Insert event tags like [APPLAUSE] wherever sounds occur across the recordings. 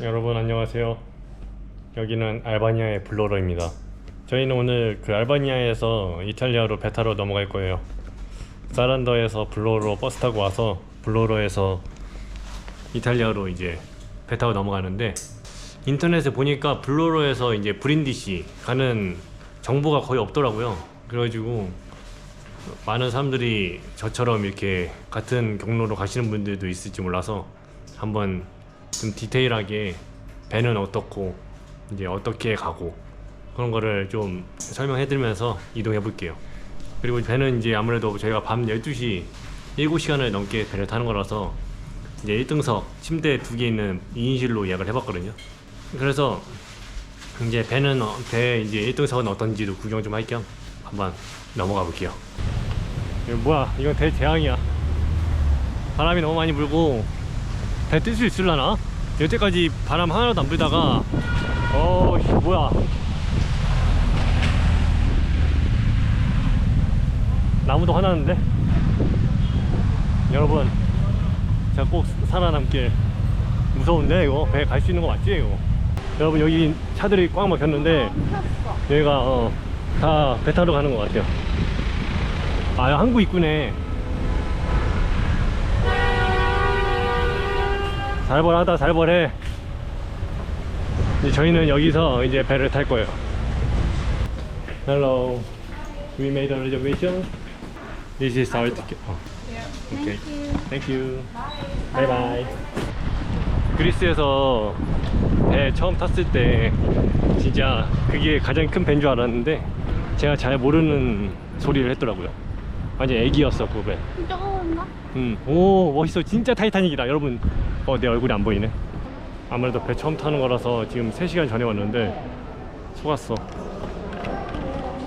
여러분 안녕하세요. 여기는 알바니아의 블로러입니다. 저희는 오늘 그 알바니아에서 이탈리아로 배 타러 넘어갈 거예요. 사란더에서 블로로 버스 타고 와서 블로로에서 이탈리아로 이제 배 타고 넘어가는데 인터넷에 보니까 블로로에서 이제 브린디시 가는 정보가 거의 없더라고요. 그래가지고 많은 사람들이 저처럼 이렇게 같은 경로로 가시는 분들도 있을지 몰라서 한번 좀 디테일하게 배는 어떻고 이제 어떻게 가고 그런 거를 좀 설명해 드리면서 이동해 볼게요. 그리고 배는 이제 아무래도 저희가 밤 12시 7시간을 넘게 배를 타는 거라서 이제 1등석 침대 두 개 있는 2인실로 예약을 해봤거든요. 그래서 이제 배는 어- 배 이제 1등석은 어떤지도 구경 좀 할 겸 한번 넘어가 볼게요. 이거 뭐야? 이건 대재앙이야. 바람이 너무 많이 불고 배 뜰 수 있을라나? 여태까지 바람 하나도 안 불다가 어 씨, 뭐야? 나무도 화나는데? 여러분, 제가 꼭 살아남길 무서운데 이거 배 갈 수 있는 거 맞지 이거? 여러분 여기 차들이 꽉 막혔는데 여기가 어, 다 배 타러 가는 것 같아요. 아 한국 입구네. 살벌하다 살벌해. 이제 저희는 여기서 이제 배를 탈 거예요. Hello, we made a reservation. This is our ticket. 어. Okay. Thank you. Bye bye. 그리스에서 배 처음 탔을 때 진짜 그게 가장 큰 배인 줄 알았는데 제가 잘 모르는 소리를 했더라고요. 완전 애기였어 그 배. 저건가? 음, 오 멋있어. 진짜 타이타닉이다. 여러분. 어 내 얼굴이 안 보이네. 아무래도 배 처음 타는 거라서 지금 3시간 전에 왔는데 속았어.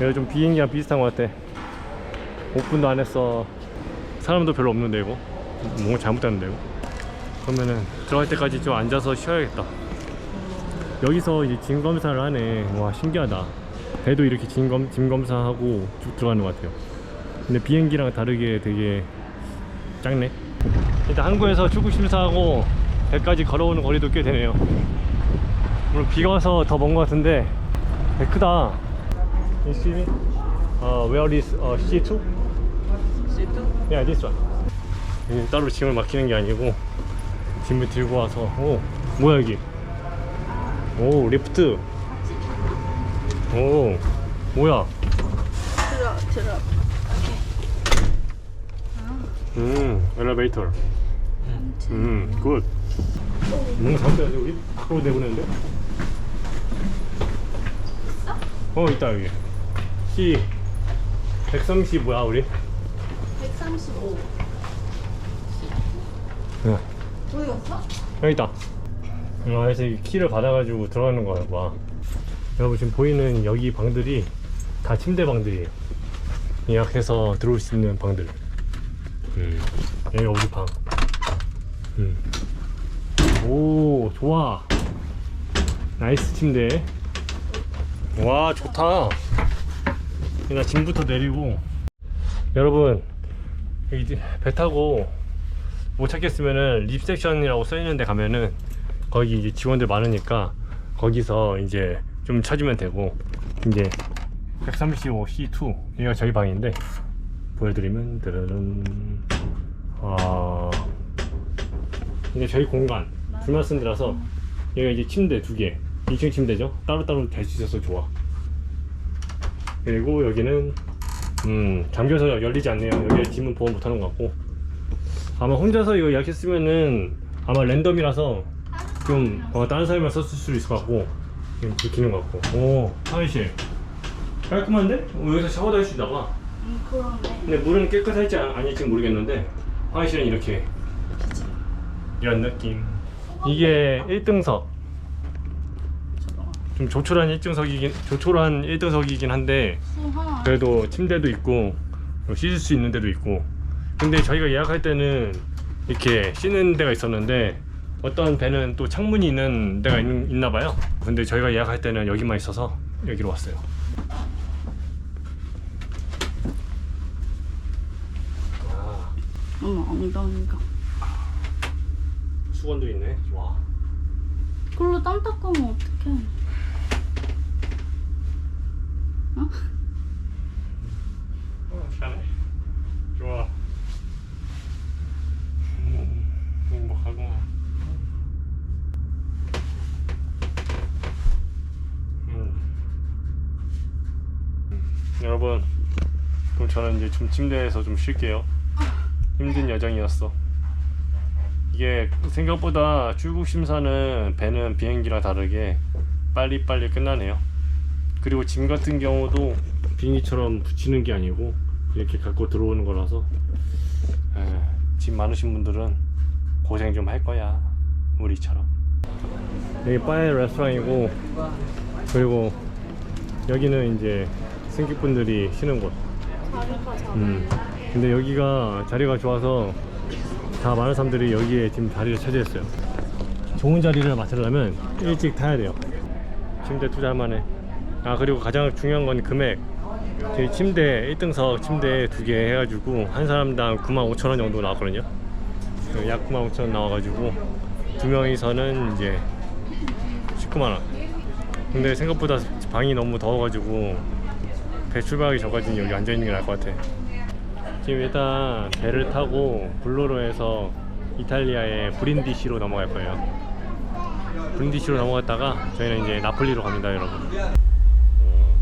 여기 좀 비행기랑 비슷한 것 같아. 5분도 안 했어. 사람도 별로 없는데 이거. 뭔가 잘못됐는데 이거. 그러면은 들어갈 때까지 좀 앉아서 쉬어야겠다. 여기서 이제 짐 검사를 하네. 와 신기하다. 배도 이렇게 짐, 검, 짐 검사하고 쭉 들어가는 것 같아요 근데 비행기랑 다르게 되게 작네. 일단 한국에서 출국 심사하고 배까지 걸어오는 거리도 꽤 되네요. 물론 비가 와서 더 먼 것 같은데 배 크다. Excuse me. Uh, where is uh, C2? C2? Yeah, this one. 이 따로 짐을 맡기는 게 아니고 짐을 들고 와서 오 뭐야 여기? 오 리프트. 오 뭐야? 들어 들어 음 엘리베이터. 음, 굿. 뭔가 잘못돼가지고 우리 밖으로 내보내는데? 어, 있다, 여기. C. 130 뭐야, 우리? 135. 야, 어디 갔어? 여기 있다. 아, 그래서 이 키를 받아가지고 들어가는 거야, 봐. 여러분, 지금 보이는 여기 방들이 다 침대 방들이에요. 예약해서 들어올 수 있는 방들. 음, 여기가 우리 방. 음. 오, 좋아. 나이스 침대. 와, 좋다. 나 짐부터 내리고. 여러분, 여기 배 타고 못 찾겠으면은 립섹션이라고 써 있는 데 가면은 거기 이제 직원들 많으니까 거기서 이제 좀 찾으면 되고 이제 135 C2 여기가 저희 방인데 보여드리면 드르른 아 이게 저희 공간. 둘만 쓴 데라서 여기가 이제 침대 두개. 2층 침대죠? 따로따로 될수 있어서 좋아. 그리고 여기는 음 잠겨서 열리지 않네요. 여기 짐은 보호 못하는 것 같고. 아마 혼자서 이거 예약했으면은 아마 랜덤이라서 좀 어, 다른 사람이랑 썼을 수도 있을 것 같고. 지금 들키는 것 같고. 오 화장실 깔끔한데? 어, 여기서 샤워도 할 수 있나 봐 근데 물은 깨끗할지 안- 아닐지 모르겠는데 화장실은 이렇게 이런 느낌. 이게 1등석. 좀 조촐한 1등석이긴 조촐한 1등석이긴 한데. 그래도 침대도 있고 뭐 씻을 수 있는 데도 있고. 근데 저희가 예약할 때는 이렇게 씻는 데가 있었는데 어떤 배는 또 창문이 있는 데가 있, 있나 봐요. 근데 저희가 예약할 때는 여기만 있어서 여기로 왔어요 아, 어머 엉덩이가 수건도 있네 좋아 그걸로 땀 닦으면 어떡해? 어, 잘해. 좋아. 음, 행복하고. 음. 여러분, 그럼 저는 이제 좀 침대에서 좀 쉴게요. 힘든 여정이었어. 이게 생각보다 출국 심사는 배는 비행기랑 다르게 빨리빨리 끝나네요. 그리고 짐 같은 경우도 비행기처럼 붙이는 게 아니고 이렇게 갖고 들어오는 거라서 에, 짐 많으신 분들은 고생 좀 할 거야 우리처럼 여기 바에 레스토랑이고 그리고 여기는 이제 승객분들이 쉬는 곳. 음. 근데 여기가 자리가 좋아서 다 많은 사람들이 여기에 지금 자리를 차지했어요. 좋은 자리를 맡으려면 일찍 타야 돼요. 침대 투자할 만해. 아 그리고 가장 중요한 건 금액. 저희 침대 1등석 침대 두 개 해가지고 한 사람당 95,000원 정도 나왔거든요. 그약 95,000원 나와가지고 두 명이서는 이제 19만 원. 근데 생각보다 방이 너무 더워가지고 배 출발하기 전까지는 여기 앉아 있는 게 나을 것 같아. 지금 일단 배를 타고 블로로에서 이탈리아의 브린디시로 넘어갈 거예요. 브린디시로 넘어갔다가 저희는 이제 나폴리로 갑니다, 여러분. 어,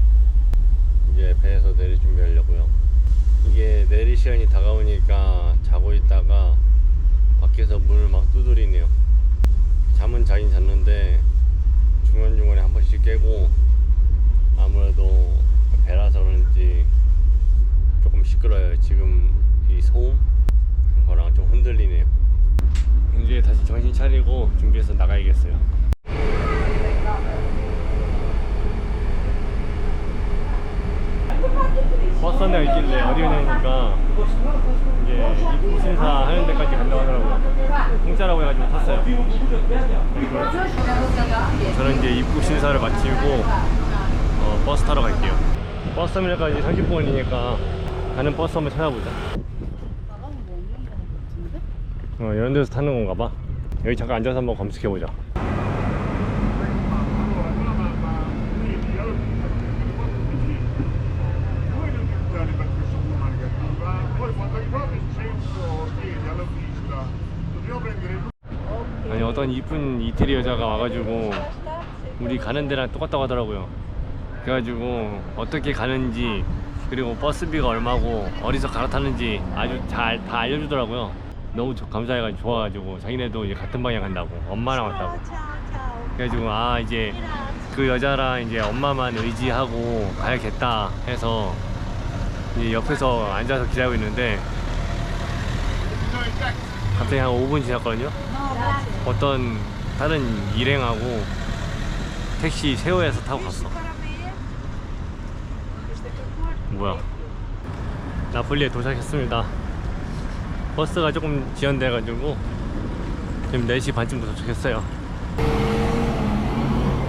이제 배에서 내릴 준비하려고요. 이게 내릴 시간이 다가오니까 자고 있다가 밖에서 문을 막 두드리네요. 잠은 자긴 잤는데 중간중간에 한 번씩 깨고 아무래도 배라서 그런지 시끄러워요. 지금 이 소음 거랑 좀 흔들리네요. 이제 다시 정신 차리고 준비해서 나가야겠어요. 버스 한 대가 있길래 어디 가냐니까 입국 심사 하는 데까지 간다고 하더라고요. 공짜라고 해가지고 탔어요. 그리고 저는 이제 입국 심사를 마치고 어, 버스 타러 갈게요. 버스 터미널까지 30분이니까 가는 버스 한번 찾아보자. 어, 이런 데서 타는 건가 봐. 여기 잠깐 앉아서 한번 검색해 보자. Poi quando arrivate in centro chiedi all'autista, dobbiamo prendere il 아니 어떤 이쁜 이태리 여자가 와가지고 우리 가는 데랑 똑같다고 하더라고요. 그래가지고 어떻게 가는지 그리고 버스비가 얼마고 어디서 갈아타는지 아주 잘 다 알려주더라고요. 너무 저- 감사해가지고 좋아가지고 자기네도 이제 같은 방향 간다고 엄마랑 왔다고. 그래가지고 아 이제 그 여자랑 이제 엄마만 의지하고 가야겠다 해서 이제 옆에서 앉아서 기다리고 있는데 갑자기 한 5분 지났거든요. 어떤 다른 일행하고 택시 세워에서 타고 갔어. 뭐야? 나폴리에 도착했습니다. 버스가 조금 지연돼가지고 지금 4시 반쯤 도착했어요.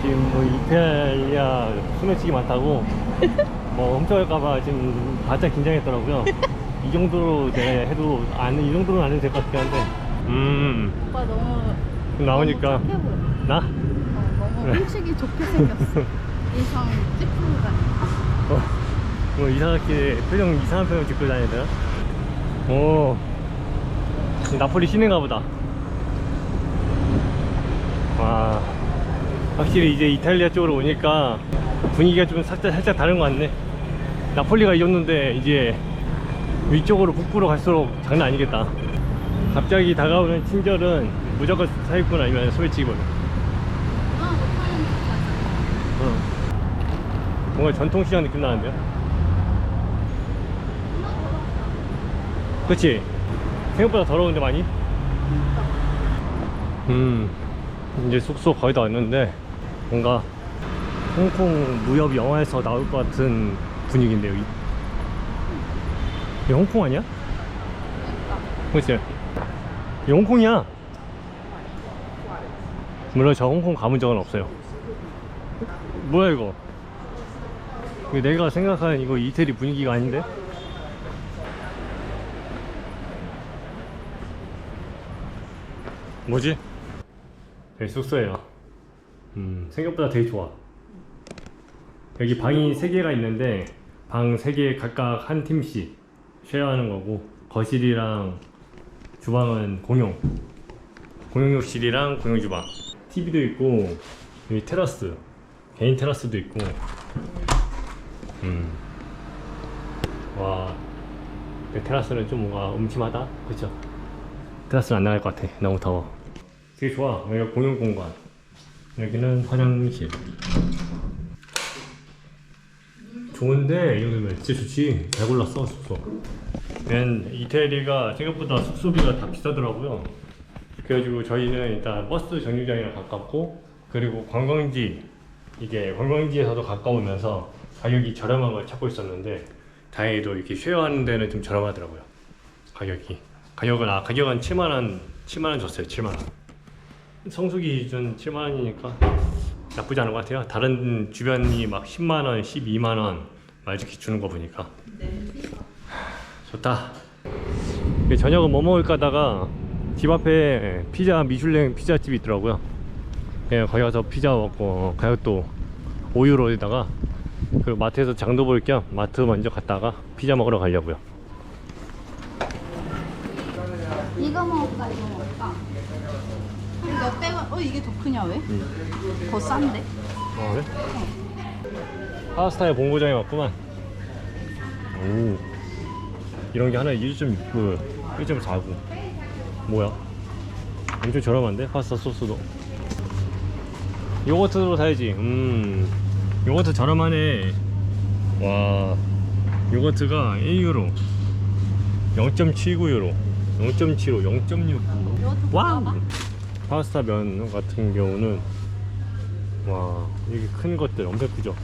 지금 뭐 이탈리아 소매치기 많다고 [LAUGHS] 뭐 훔쳐갈까봐 지금 바짝 긴장했더라고요. 이 정도로 내가 해도 안, 이 정도는 안 해도 될 것 같긴 한데. 음, 오빠 너무 나오니까. 너무 착해 보여. 나? 어, 너무 그래. 훔치기 좋게 생겼어. [LAUGHS] 인상 찌푸고 다니. 어, 뭐 이상하게 표정 이상한 표정 짓고 되나? 오, 나폴리 시내가 보다. 와, 확실히 이제 이탈리아 쪽으로 오니까 분위기가 좀 살짝 살짝 다른 것 같네. 나폴리가 이 정도인데 이제 위쪽으로 북부로 갈수록 장난 아니겠다. 갑자기 다가오는 친절은 무조건 사기꾼 아니면 소매치기거든. 아. 응. 뭔가 전통시장 느낌 나는데요? 그치? 생각보다 더러운데 많이? 음 이제 숙소 거의 다 왔는데 뭔가 홍콩 무협 영화에서 나올 것 같은 분위기인데 여기 이거 홍콩 아니야? 그치? 이 홍콩이야 물론 저 홍콩 가본 적은 없어요 뭐야 이거 내가 생각하는 이거 이태리 분위기가 아닌데? 뭐지? 저희 숙소예요 음, 생각보다 되게 좋아. 여기 방이 3개가 있는데 방 3개 각각 한 팀씩 쉐어하는 거고 거실이랑 주방은 공용. 공용 욕실이랑 공용 주방. TV도 있고 여기 테라스. 개인 테라스도 있고. 음. 와. 이 테라스는 좀 뭔가 음침하다. 그쵸? 테라스는 안 나갈 것 같아. 너무 더워. 되게 좋아. 여기가 공용 공간. 여기는 화장실. 좋은데 이 정도면 진짜 좋지. 잘 골랐어 숙소. 맨 이태리가 생각보다 숙소비가 다 비싸더라고요. 그래가지고 저희는 일단 버스 정류장이랑 가깝고 그리고 관광지 이게 관광지에서도 가까우면서 가격이 저렴한 걸 찾고 있었는데 다행히도 이렇게 쉐어하는 데는 좀 저렴하더라고요. 가격이 가격은 아 가격은 7만 원 7만 원 줬어요 7만 원. 성수기 기준 7만 원이니까 나쁘지 않은 것 같아요. 다른 주변이 막 10만 원, 12만 원말 이렇게 주는 거 보니까 하, 좋다. 저녁은 뭐 먹을까 하다가 집 앞에 피자 미슐랭 피자집이 있더라고요. 그냥 거기 가서 피자 먹고 가격도 5유로에다가 그 마트에서 장도 볼 겸 마트 먼저 갔다가 피자 먹으러 가려고요. 이거 먹을까 이거 먹을까? 이거 빼고 어 이게 더 크냐 왜? 더 싼데? 아 그래? 파스타의 본고장에 왔구만. 오. 이런 게 하나에 1.6 1.49 뭐야? 엄청 저렴한데? 파스타 소스도. 요거트로 사야지. 음. 요거트 저렴하네. 와. 요거트가 1유로. 0.79유로. 0.75 0.69 와우 파스타 면 같은 경우는 와 이게 큰 것들 엄청 크죠?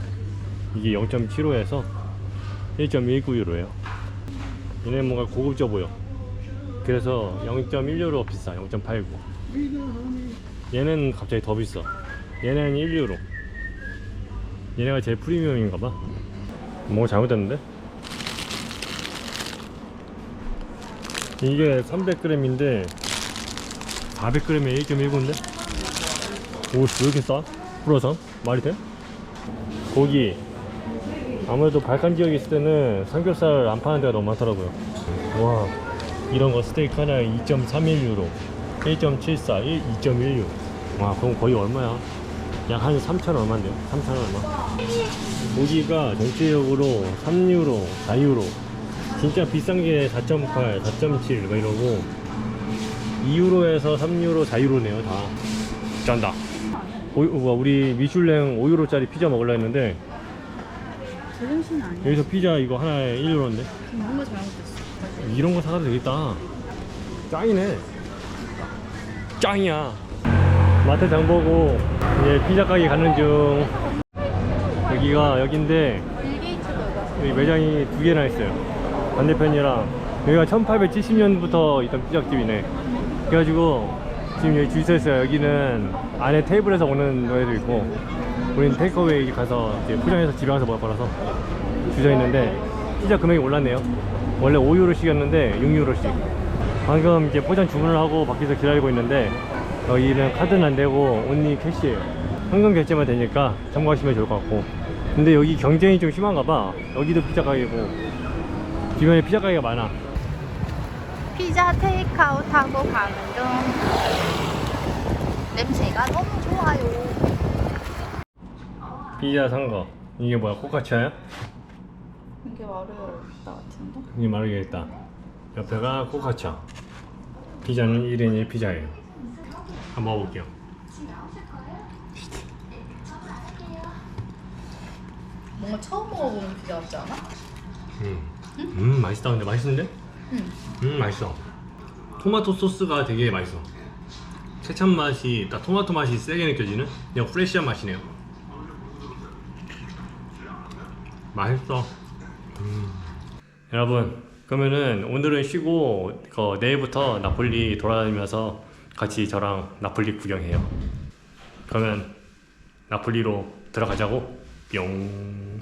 이게 0.75에서 1.19유로예요. 얘네 뭔가 고급져 보여. 그래서 0.1유로 비싸 0.89 얘는 갑자기 더 비싸. 얘는 1유로. 얘네가 제일 프리미엄인가봐. 뭐 잘못됐는데? 이게 300g인데 400g에 1.19인데? 오씨 왜 이렇게 싸? 풀어서? 말이 돼? 고기 아무래도 발칸 지역에 있을 때는 삼겹살 안 파는 데가 너무 많더라고요 와 이런 거 스테이크 하나에 2.31유로 1.74 1, 2.16. 와 그럼 거의 얼마야? 약 한 3천 얼마인데요? 3천 얼마? 고기가 전체적으로 3유로, 4유로 진짜 비싼 게 4.8, 4.7뭐 이러고 2유로에서 3유로, 4유로네요 다. 짠다. 오, 와, 우리 미슐랭 5유로짜리 피자 먹으려 했는데 제정신 아니야. 여기서 피자 이거 하나에 1유로인데? 뭔가 잘못됐어. 이런 거 사가도 되겠다. 짱이네. 짱이야. 마트 장 보고 이제 피자 가게 가는 중. 여기가 여긴데 여기 매장이 두 개나 있어요. 반대편이랑 여기가 1870년부터 있던 피자집이네 그래가지고 지금 여기 줄 서 있어요. 여기는 안에 테이블에서 오는 노래도 있고 우리는 테이크어웨이 가서 이제 포장해서 집에 가서 먹을 거라서 줄서 있는데 피자 금액이 올랐네요. 원래 5유로씩이었는데 6유로씩. 방금 이제 포장 주문을 하고 밖에서 기다리고 있는데 여기는 카드는 안 되고 온리 캐시예요. 현금 결제만 되니까 참고하시면 좋을 것 같고. 근데 여기 경쟁이 좀 심한가 봐. 여기도 피자 가게고. 주변에 피자 가게가 많아 피자 테이크아웃 하고 가는 중. 냄새가 너무 좋아요. 피자 산거. 이게 뭐야 코카치아야? 이게 마르겠다 같은데? 이게 마르게리따 옆에가 코카치아. 피자는 1인 1피자예요. 한번 먹어볼게요. 뭔가 처음 먹어보는 피자 같지 않아? 음, 음 맛있다. 근데 맛있는데? 응음 맛있어. 토마토 소스가 되게 맛있어. 케찹 맛이 딱 토마토 맛이 세게 느껴지는 그냥 프레시한 맛이네요. 맛있어. 음. 여러분 그러면은 오늘은 쉬고 그 내일부터 나폴리 돌아다니면서 같이 저랑 나폴리 구경해요. 그러면 나폴리로 들어가자고. 뿅